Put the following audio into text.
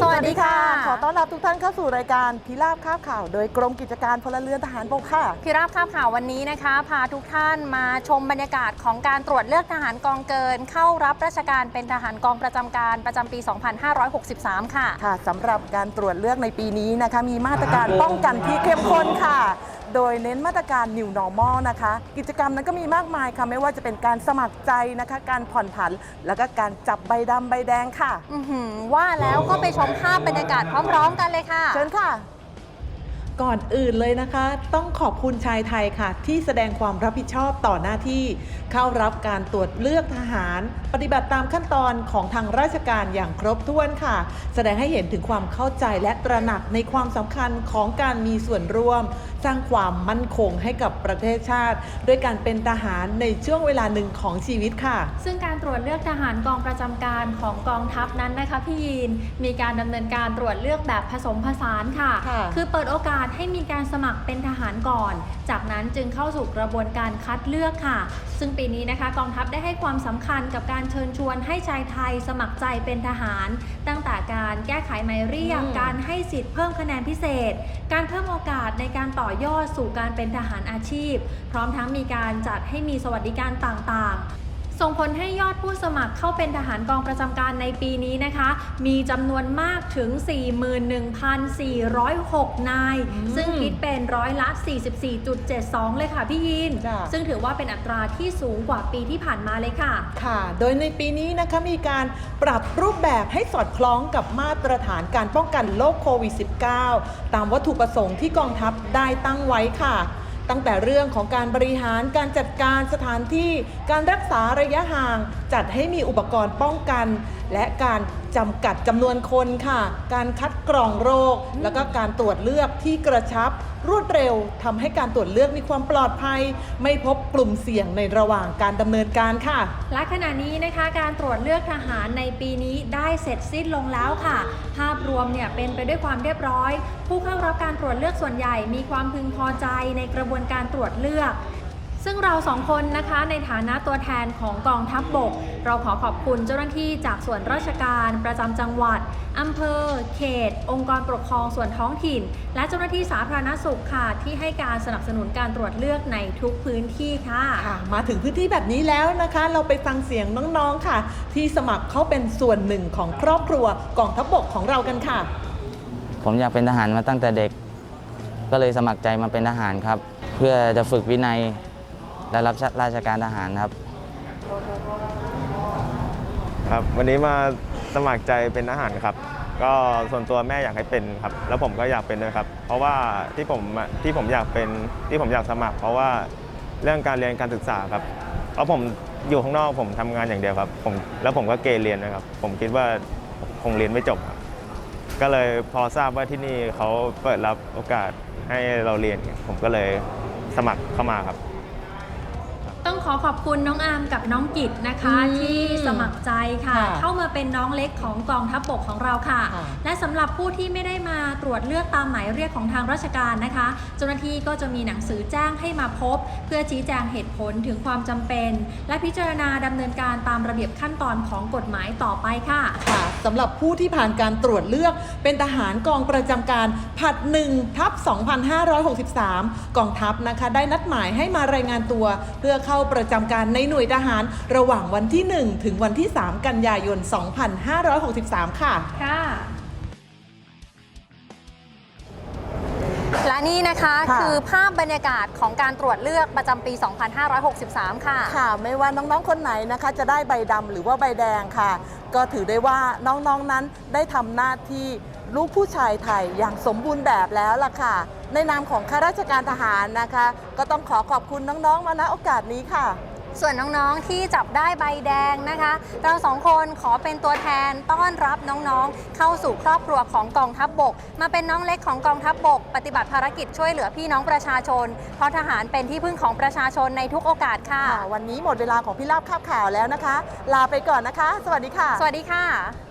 สวัสดีค่ะ รับทุกท่านเข้าสู่รายการพิราบข้าวข่าว โดยกรมกิจการพลเรือนทหารบกค่ะ พิราบข้ามข่าววันนี้นะคะ พาทุกท่านมาชมบรรยากาศของการตรวจเลือกทหารกองเกิน เข้ารับราชการเป็นทหารกองประจำการประจำปี 2563 ค่ะ ค่ะสำหรับการตรวจเลือกในปีนี้นะคะ มีมาตรการป้องกันที่เข้มข้นค่ะ โดยเน้นมาตรการ New Normal นะคะ กิจกรรมนั้นก็มีมากมายค่ะ ไม่ว่าจะเป็นการสมัครใจนะคะ การผ่อนผัน แล้วก็การจับใบดำใบแดงค่ะ อือหือว่าแล้วก็ไปชมภาพบรรยากาศพร้อมมกันเลยค่ะ เชิญค่ะ ก่อนอื่นเลยนะคะ ต้องขอบคุณชายไทยค่ะ ที่แสดงความรับผิดชอบต่อหน้าที่ เข้ารับการตรวจเลือกทหาร ปฏิบัติตามขั้นตอนของทางราชการอย่างครบถ้วนค่ะ แสดงให้เห็นถึงความเข้าใจและตระหนักในความสำคัญของการมีส่วนร่วมสร้างความมั่นคงให้กับประเทศชาติ ด้วยการเป็นทหารในช่วงเวลาหนึ่งของชีวิตค่ะ ซึ่งการตรวจเลือกทหารกองประจำการของกองทัพนั้นนะคะพี่ยีนมีการดำเนินการตรวจเลือกแบบผสมผสานค่ะค่ะ คือเปิดโอกาสให้มีการสมัครเป็นทหารก่อน จากนั้นจึงเข้าสู่กระบวนการคัดเลือกค่ะ ซึ่งปีนี้นะคะกองทัพได้ให้ความสำคัญกับการเชิญชวนให้ชายไทยสมัครใจเป็นทหาร ตั้งแต่การแก้ไขหมายเรียกอืมการให้สิทธิ์เพิ่มคะแนนพิเศษ การเพิ่มโอกาสในการต่อยอดสู่การเป็นทหารอาชีพ พร้อมทั้งมีการจัดให้มีสวัสดิการต่างๆ ส่งผลให้ยอดผู้สมัครเข้าเป็นทหารกองประจำการในปีนี้นะคะ มีจำนวนมากถึง 41,406 นายอืมซึ่งคิดเป็นร้อยละ 44.72 เลยค่ะพี่ยินจ้ะซึ่งถือว่าเป็นอัตราที่สูงกว่าปีที่ผ่านมาเลยค่ะ ค่ะ โดยในปีนี้นะคะมีการปรับรูปแบบให้สอดคล้องกับมาตรฐานการป้องกันโรคโควิด -19 ตามวัตถุประสงค์ที่กองทัพได้ตั้งไว้ค่ะ ตั้งแต่เรื่องของการบริหารการจัดการสถานที่ การรักษาระยะห่าง จัดให้มีอุปกรณ์ป้องกัน และการ จำกัดจำนวนคนค่ะ การคัดกรองโรค แล้วก็การตรวจเลือกที่กระชับ รวดเร็วทำให้การตรวจเลือกมีความปลอดภัย ไม่พบกลุ่มเสี่ยงในระหว่างการดำเนินการค่ะ และขณะนี้นะคะการตรวจเลือกทหารในปีนี้ได้เสร็จสิ้นลงแล้วค่ะ ภาพรวมเนี่ยเป็นไปด้วยความเรียบร้อย ผู้เข้ารับการตรวจเลือกส่วนใหญ่มีความพึงพอใจในกระบวนการตรวจเลือก ซึ่งเราสองคนนะคะในฐานะตัวแทนของกองทัพบบก เราขอขอบคุณเจ้าหน้าที่จากส่วนราชการประจำจังหวัดอำเภอ เขต องค์กรปกครองส่วนท้องถิ่น และเจ้าหน้าที่สาธารณสุขค่ะ ที่ให้การสนับสนุนการตรวจเลือกในทุกพื้นที่ค่ะ ค่ะมาถึงพื้นที่แบบนี้แล้วนะคะ เราไปฟังเสียงน้องๆค่ะ ที่สมัครเข้าเป็นส่วนหนึ่งของครอบครัวกองทัพบกของเรากันค่ะ ผมอยากเป็นทหารมาตั้งแต่เด็ก ก็เลยสมัครใจมาเป็นทหารครับ เพื่อจะฝึกวินัย และรับราชการทหารครับ ครับวันนี้มาสมัครใจเป็นทหารครับ ก็ส่วนตัวแม่อยากให้เป็นครับ แล้วผมก็อยากเป็นด้วยครับ เพราะว่าที่ผมที่ผมอยากเป็นที่ผมอยากสมัคร เพราะว่าเรื่องการเรียนการศึกษาครับ เพราะผมอยู่ข้างนอกผมทำงานอย่างเดียวครับผมแล้วผมก็เกเรียนนะครับ ผมคิดว่าคงเรียนไม่จบครับก็เลยพอทราบว่าที่นี่เขาเปิดรับโอกาสให้เราเรียน ผมก็เลยสมัครเข้ามาครับ ต้องขอขอบคุณน้องอาร์มกับน้องกิตนะคะ อืมที่สมัครใจค่ะ ค่ะเข้ามาเป็นน้องเล็กของกองทัพบบกของเราค่ะ ค่ะ และสำหรับผู้ที่ไม่ได้มาตรวจเลือกตามหมายเรียกของทางราชการนะคะ เจ้าหน้าที่ก็จะมีหนังสือแจ้งให้มาพบ เพื่อชี้แจงเหตุผลถึงความจำเป็น และพิจารณาดำเนินการตามระเบียบขั้นตอนของกฎหมายต่อไปค่ะ ค่ะสำหรับผู้ที่ผ่านการตรวจเลือกเป็นทหารกองประจำการผัด1ทับ 2563 กองทัพนะคะ ได้นัดหมายให้มารายงานตัว เพื่อเข้าประจำการในหน่วยทหาร ระหว่างวันที่ 1 ถึงวันที่ 3 กันยายน 2563 ค่ะ ค่ะ และนี่นะคะค่ะ คือภาพบรรยากาศของการตรวจเลือกประจำปี 2563 ค่ะ ค่ะ ไม่ว่าน้องๆ คนไหนนะคะ จะได้ใบดำหรือว่าใบแดงค่ะ ก็ถือได้ว่าน้องๆนั้นได้ทำหน้าที่ ลูกผู้ชายไทยอย่างสมบูรณ์แบบแล้วล่ะค่ะ ในนามของข้าราชการทหารนะคะ ก็ต้องขอขอบคุณน้องๆมาณโอกาสนี้ค่ะ ส่วนน้องๆที่จับได้ใบแดงนะคะ เราสองคนขอเป็นตัวแทนต้อนรับน้องๆ เข้าสู่ครอบครัวของกองทัพบบก มาเป็นน้องเล็กของกองทัพบบก ปฏิบัติภารกิจช่วยเหลือพี่น้องประชาชน เพราะทหารเป็นที่พึ่งของประชาชนในทุกโอกาสค่ะค่ะวันนี้หมดเวลาของพี่ลาบข้าวข่าวแล้วนะคะ ลาไปก่อนนะคะ สวัสดีค่ะ สวัสดีค่ะ